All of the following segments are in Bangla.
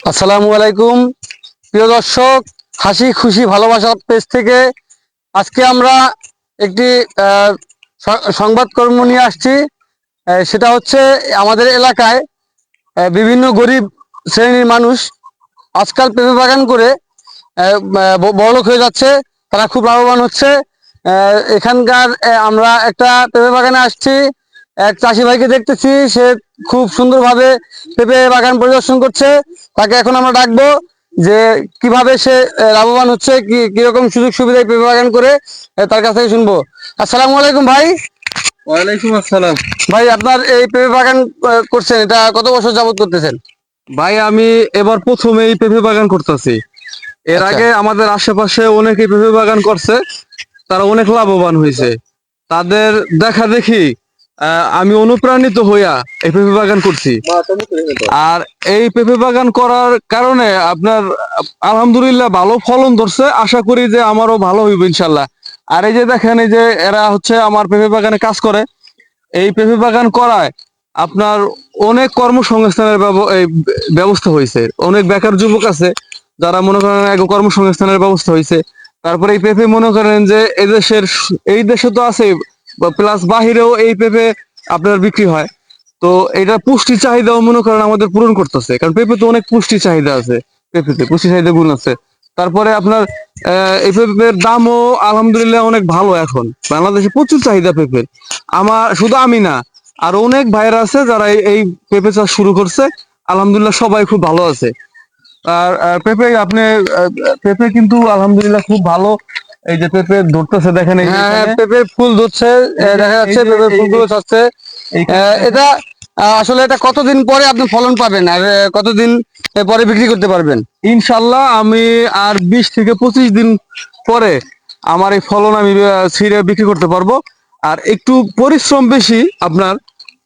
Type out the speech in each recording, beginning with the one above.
আসসালামু আলাইকুম। প্রিয় দর্শক, হাসি, খুশি ভালোবাসা পেজ থেকে আজকে আমরা একটি সংবাদকর্ম নিয়ে আসছি। সেটা হচ্ছে আমাদের এলাকায় বিভিন্ন গরিব শ্রেণির মানুষ আজকাল পেঁপে বাগান করে বড়লোক হয়ে যাচ্ছে, তারা খুব লাভবান হচ্ছে। এখানকার আমরা একটা পেঁপে বাগানে আসছি। এক চাষি ভাইকে দেখতেছি সে খুব সুন্দরভাবে পেঁপে বাগান পরিদর্শন করছে। তাকে এখন আমরা ডাকবো যে কীভাবে সে লাভবান হচ্ছে কি কীরকম সুযোগ সুবিধায় পেঁপে বাগান করে তার কাছ থেকে শুনব। আসসালামু আলাইকুম ভাই। ওয়ালাইকুম আসসালাম। ভাই আপনার এই পেঁপে বাগান করছেন এটা কত বছর যাবত করতেছেন? ভাই আমি এবার প্রথমে এই পেঁপে বাগান করতেছি। এর আচ্ছা। আগে আমাদের আশেপাশে অনেকে পেঁপে বাগান করছে তারা অনেক লাভবান হয়েছে। তাদের দেখা দেখি আমি অনুপ্রাণিত হইয়া এই পেঁপে বাগান করছি। আর এই পেঁপে বাগান করার কারণে আপনার আলহামদুলিল্লাহ ভালো ফলন ধরছে। আশা করি যে আমারও ভালো হইব ইনশাল্লাহ। আর এই যে দেখেন এই যে এরা হচ্ছে আমার পেঁপে বাগানে কাজ করে। এই পেঁপে বাগান করায় আপনার অনেক কর্মসংস্থানের ব্যবস্থা হয়েছে অনেক বেকার যুবক আছে যারা মনে করেন এক কর্মসংস্থানের ব্যবস্থা হয়েছে তারপরে এই পেঁপে মনে করেন যে এই দেশের এই দেশে তো আছে প্লাস বাহিরেও এই পেঁপে আপনার বিক্রি হয়। তো এটা পুষ্টি চাহিদাও মনে করেন আমাদের পূরণ করতেছে, কারণ পেঁপে তো অনেক পুষ্টি চাহিদা আছে পেঁপেতে পুষ্টি চাহিদা গুণ আছে। তারপরে আপনার এই পেঁপের দামও আলহামদুলিল্লাহ অনেক ভালো এখন। বাংলাদেশে প্রচুর চাহিদা পেঁপের। আমার, শুধু আমি না, আর অনেক ভাইয়েরা আছে যারা এই- পেঁপে চাষ শুরু করছে। আলহামদুলিল্লাহ সবাই খুব ভালো আছে। আর পেঁপে আপনি পেঁপে কিন্তু আলহামদুলিল্লাহ খুব ভালো এই যে পেঁপে ধরতেছে দেখেন হ্যাঁ পেঁপে ফুল ধরছে দেখা যাচ্ছে পেঁপে ফুলগুলো ছাড়ছে এটা আসলে এটা কতদিন পরে আপনি ফলন পাবেন? আর কতদিন পরে বিক্রি করতে পারবেন? ইনশাল্লাহ আমি আর বিশ থেকে পঁচিশ দিন পরে আমার এই ফলন আমি ছিঁড়ে বিক্রি করতে পারব। আর একটু পরিশ্রম বেশি আপনার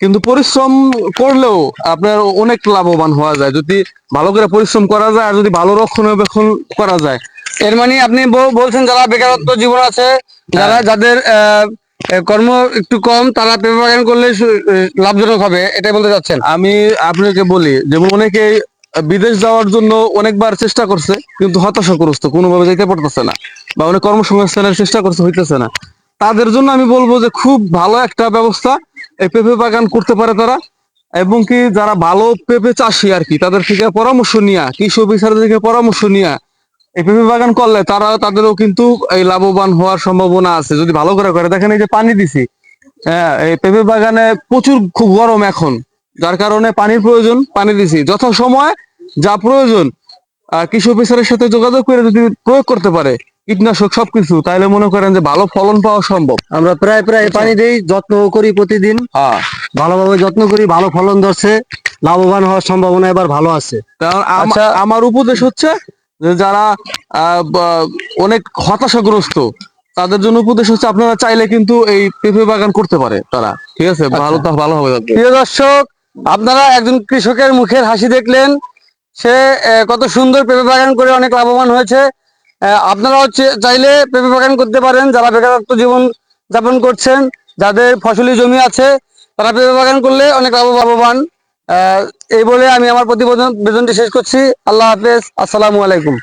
কিন্তু পরিশ্রম করলেও আপনার অনেক লাভবান হওয়া যায়। যদি ভালো করে পরিশ্রম করা যায় আর যদি ভালো রক্ষণাবেক্ষণ করা যায় এর মানে আপনি বল- বলছেন যারা বেকারত্ব জীবন আছে যারা যাদের আহ, আহ, কর্ম একটু কম তারা পেঁপে বাগান করলে লাভজনক হবে এটাই বলতে চাচ্ছেন? আমি আপনাকে বলি যেমন অনেকে বিদেশ যাওয়ার জন্য অনেকবার চেষ্টা করছে কিন্তু হতাশাগ্রস্ত কোনোভাবে যেতে পারতেছে না বা অনেক কর্মসংস্থানের চেষ্টা করছে হইতেছে না। তাদের জন্য আমি বলব যে খুব ভালো একটা ব্যবস্থা এই পেঁপে বাগান করতে পারে তারা এবং কি যারা ভালো পেঁপে চাষি আর কি তাদের থেকে পরামর্শ নিয়া কৃষি অফিসারদের থেকে পরামর্শ নিয়া এই পেঁপে বাগান করলে তারা তাদেরও কিন্তু এই লাভবান হওয়ার সম্ভাবনা আছে। যদি ভালো করে করে দেখেন এই যে পানি দিছি। হ্যাঁ এই পেঁপে বাগানে প্রচুর খুব গরম এখন যার কারণে পানির প্রয়োজন পানি দিছি। যথা সময় যা প্রয়োজন কৃষি অফিসারের সাথে যোগাযোগ করে যদি প্রয়োগ করতে পারে কীটনাশক সবকিছু তাহলে মনে করেন যে ভালো ফলন পাওয়া সম্ভব। আমরা প্রায় প্রায় পানি দেই যত্ন করি প্রতিদিন। হ্যাঁ। ভালোভাবে যত্ন করি ভালো ফলন ধরছে লাভবান হওয়ার সম্ভাবনা এবার ভালো আছে। কারণ আচ্ছা। আমার উপদেশ হচ্ছে যারা অনেক হতাশাগ্রস্ত তাদের জন্য উপদেশ হচ্ছে আপনারা চাইলে কিন্তু এই পেঁপে বাগান করতে পারে তারা। ঠিক আছে? ভালো তা ভালো হবে প্রিয় দর্শক আপনারা একজন কৃষকের মুখের হাসি দেখলেন। সে কত সুন্দর পেঁপে বাগান করে অনেক লাভবান হয়েছে। আহ, আপনারাও চাইলে পেঁপে বাগান করতে পারেন যারা বেকারত্ব জীবন যাপন করছেন যাদের ফসলি জমি আছে তারা পেঁপে বাগান করলে অনেক লাভ- লাভবান। এই বলে আমি আমার প্রতিবেদন বেদনটি শেষ করছি। আল্লাহ হাফেজ। আসসালামু আলাইকুম।